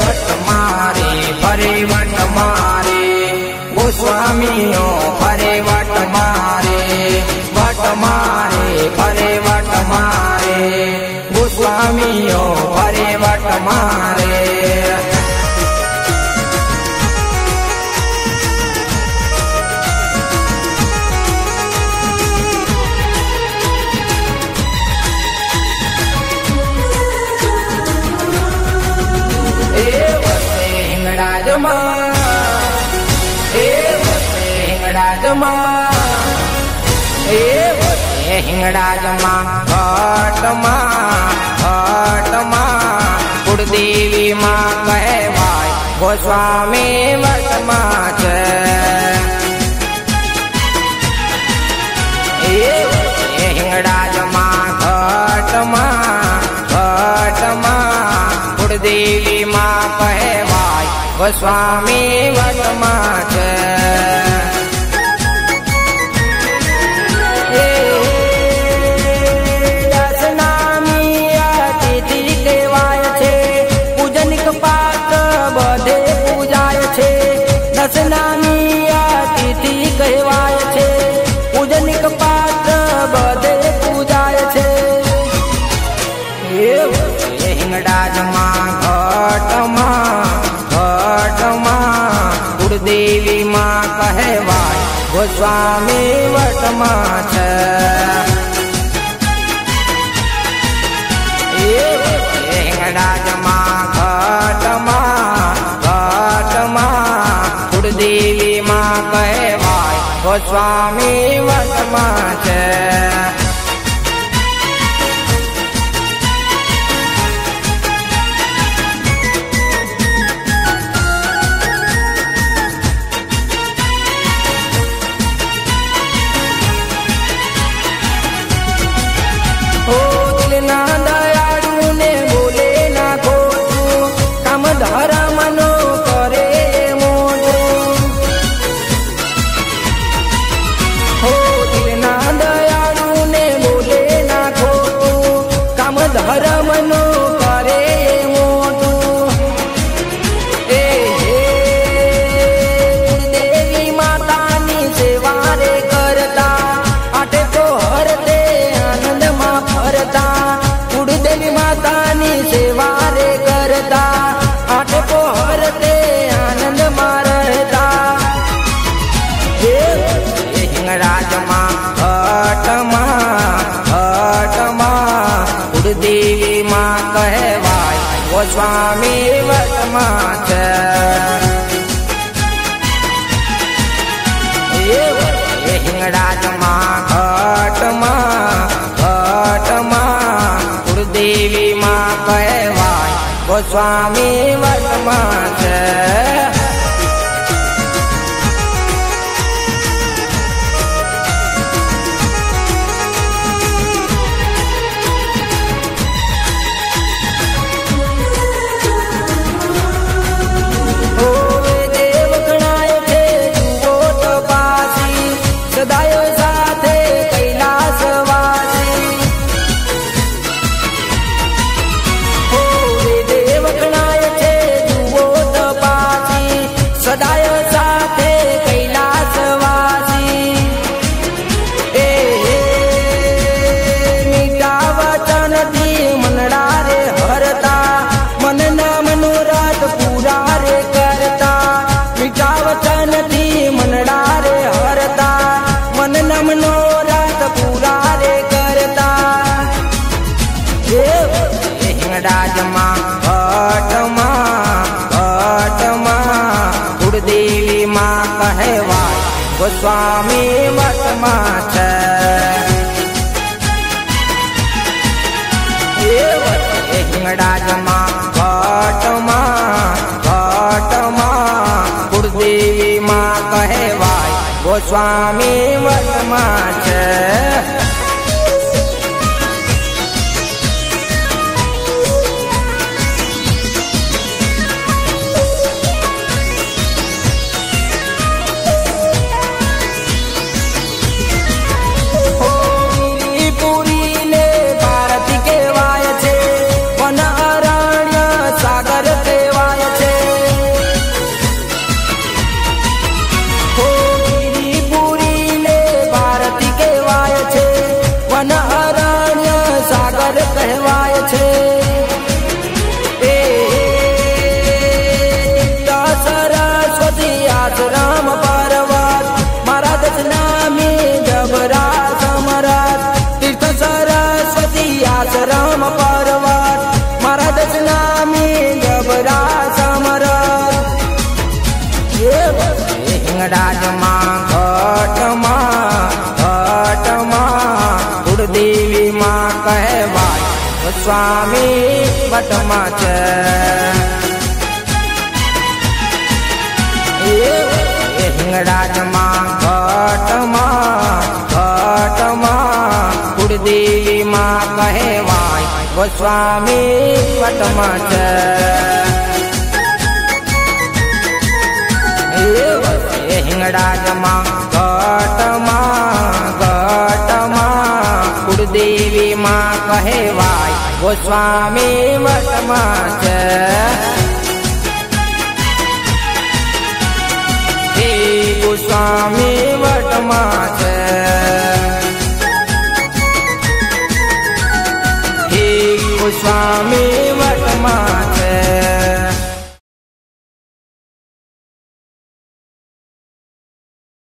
વટ મારે ફરે વટ મારે. ગોસ્વામીઓ ફરે વટ મારે. વટ મારે ફરે વટ મારે ગોસ્વામીઓ હિંગળાજમાં એ વસે હિંગળાજમાં, ઘટમાં ઘટમાં, કુળદેવીમાં કહેવાય, ગોસ્વામી વટમાં છે. એ વસે હિંગળાજમાં, ઘટમાં ઘટમાં, કુળદેવીમાં કહેવાય, ગોસ્વામી વટમાં કુળદેવીમાં કહેવાય ગોસ્વામી વટમાં છે. હિંગડાજમાં ઘટમાં ઘટમાં કુળદેવીમાં કહેવાય ગોસ્વામી વટમાં છે. માતાની સેવા રે કરતા. આઠે તો હરતે આનંદમાં રહેતા. હે હિંગરાજમાં ઘટમાં ઘટમાં કુળદેવીમાં કહેવાય ગોસ્વામી વટમાં છે એ હિંગળાજમાં કહેવાય ગોસ્વામી વટમાં છે કુળદેવીમાં કહેવાય ગોસ્વામી વટમાં છે એ હિંગડાજમાં ઘટમાં ઘટમાં કુળદેવીમાં કહેવાય ગોસ્વામી વટમાં છે હિંગળાજમાં ઘટમાં ઘટમાં કુળદેવીમાં કહેવાય સ્વામી વટમાં છે. હિંગડાજમાં ઘટમાં ઘટમાં કુળદેવીમાં કહેવાય ગોસ્વામી વટમાં છે એ હિંગળાજમાં ઘટમાં ઘટમાં. કુળદેવીમાં કહેવાય ગોસ્વામી વટમાં છે. હે ગોસ્વામી વટમાં છે. હે ગોસ્વામી